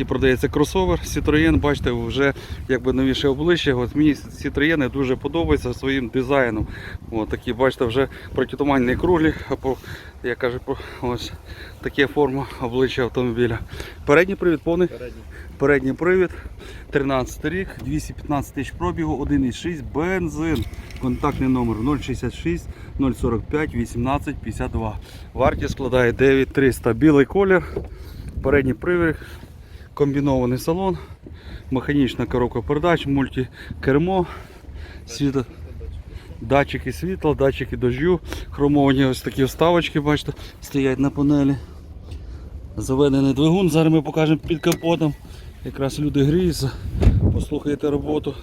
І продається кросовер Citroën, бачите, вже якби новіше обличчя. От мені Citroën дуже подобається своїм дизайном. От такі, бачите, вже протитуманні круглі, або я кажу, ось таке форма обличчя автомобіля. Передній привід повний. Передній. Передній привід, 13 рік, 215 тисяч пробігу, 1,6 бензин. Контактний номер 066 045 18 52. Вартість складає 9300. Білий колір, передній привід, комбінований салон, механічна коробка передач, мультикермо, світло, датчики світла, датчики дождю, хромовані ось такі вставочки, бачите, стоять на панелі. Заведений двигун, зараз ми покажемо під капотом. Якраз люди гріються, послухайте роботу.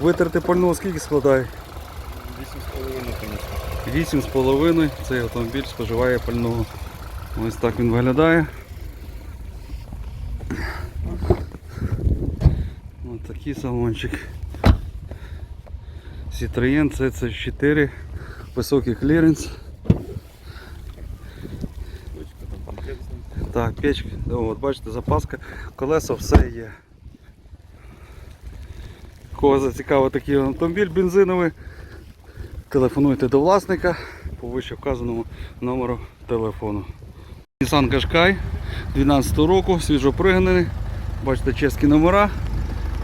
Витерти пального скільки складає? 8,5, звісно. 8,5 цей автомобіль споживає пального. Ось так він виглядає. Ось такий салончик. Citroën CC4, високий кліренс. Так, печка, от бачите, запаска, колеса, все є. Кого зацікавив такий автомобіль бензиновий, телефонуйте до власника по вище вказаному номеру телефону. Nissan Qashqai 12 року, свіжопригнаний, бачите чеські номера.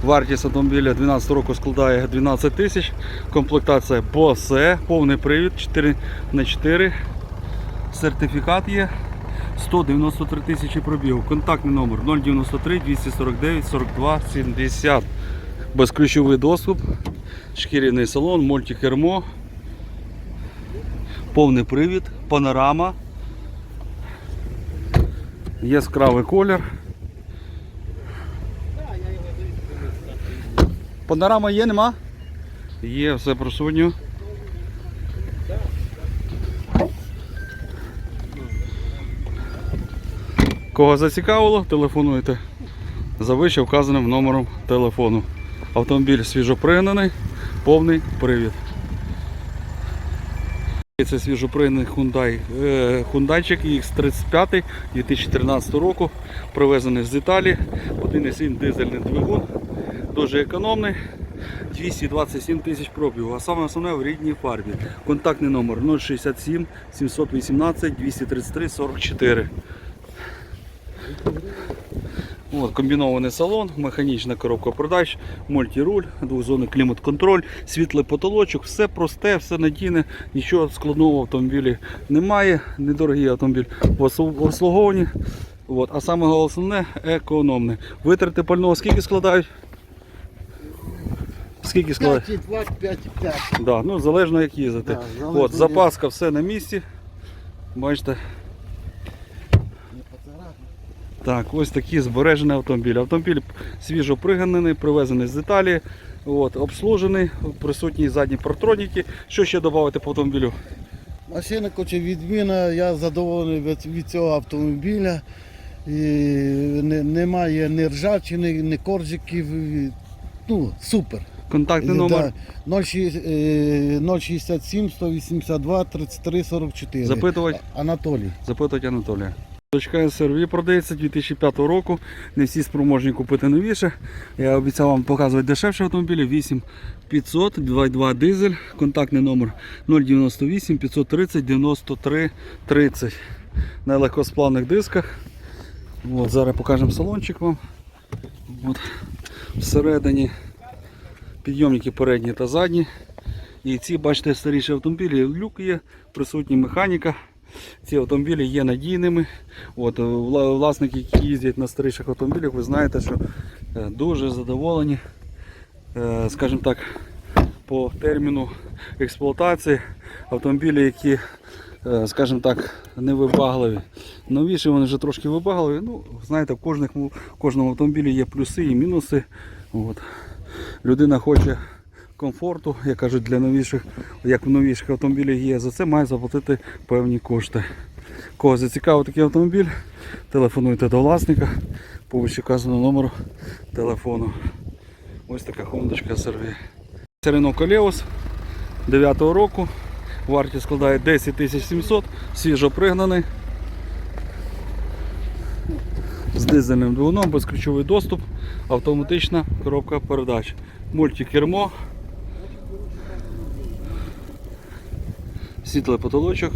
Вартість автомобіля 12 року складає 12 тисяч, комплектація BOSE, повний привід 4х4, сертифікат є. 193 тисячі пробігу. Контактний номер 093 249 42 70. Безключовий доступ, шкіряний салон, мультикермо, повний привід, панорама, яскравий колір. Панорама є, нема? Є, все присутньо. Кого зацікавило, телефонуйте за вище вказаним номером телефону. Автомобіль свіжопригнаний, повний привід. Це свіжопригнаний Hyundai, Hyundaiчик X35 2013 року, привезений з Італії, 1,7 дизельний двигун, дуже економний. 227 тисяч пробігу, а саме основне в рідній фарбі. Контактний номер 067 718 233 44. От, комбінований салон, механічна коробка передач, мультируль, двозонний клімат-контроль, світлий потолочок, все просте, все надійне, нічого складного в автомобілі немає. Недорогий автомобіль в обслуговуванні. От, а саме головне економне. Витрати пального скільки складають? Скільки складають? 5,2, 5,5. Да, ну, залежно як їздити. Да, залежно От, як. запаска все на місці. Бачите, Так, ось такий збережений автомобіль. Автомобіль свіжо пригананий, привезений з Італії, от, обслужений, присутні задні партроніки. Що ще додати по автомобілю? Машина хоче відміна, я задоволений від, від цього автомобіля. І не, немає ні ржавчини, ні коржиків. і, Ну, супер. Контактний номер. Да, 06, е, 067 182 33 44. Запитувати, Анатолій. запитувати Анатолія. Дочка SRV продається 2005 року. Не всі спроможні купити новіше. Я обіцяв вам показувати дешевші автомобілі. 8500, 2.2 дизель. Контактний номер 098 530 93 30. На легкосплавних дисках. От, зараз покажемо салончик вам. От, всередині підйомники передні та задні. І ці, бачите, старіші автомобілі, люк є, присутня механіка. Ці автомобілі є надійними. От, е, власники, які їздять на старіших автомобілях, ви знаєте, що е, дуже задоволені, е, скажімо так, по терміну експлуатації автомобілі, які, скажімо так, не вибагливі. Новіші вони вже трошки вибагливі. Ну, знаєте, в в кожному автомобілі є плюси і мінуси. От. Людина хоче комфорту, як кажуть, для новіших, як в новіших автомобілях є, за це має заплатити певні кошти. Кого зацікавив такий автомобіль, телефонуйте до власника по вищеказаному номеру телефону. Ось така хондочка серві. Серено Колеус 9 року. Вартість складає 10 700, свіжо пригнаний. З дизельним двигуном, безключовий доступ, автоматична коробка передач, мультикермо, світлий потолочок.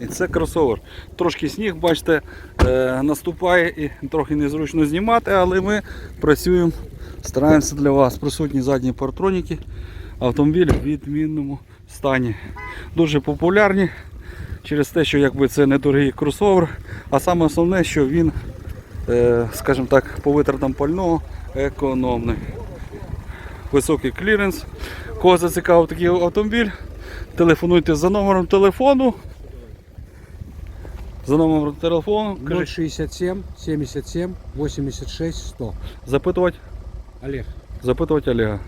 І це кросовер. Трошки сніг, бачите, е, наступає і трохи незручно знімати, але ми працюємо, стараємося для вас. Присутні задні партроніки. Автомобіль в відмінному стані. Дуже популярні через те, що якби це недорогий кросовер, а саме основне, що він, е, скажімо так, по витратам пального економний. Високий кліренс. Кого зацікавив такий автомобіль, телефонуйте за номером телефону. За номером телефону. кажіть, 067 77 86 100. Запитувати, Олег. запитувати Олега.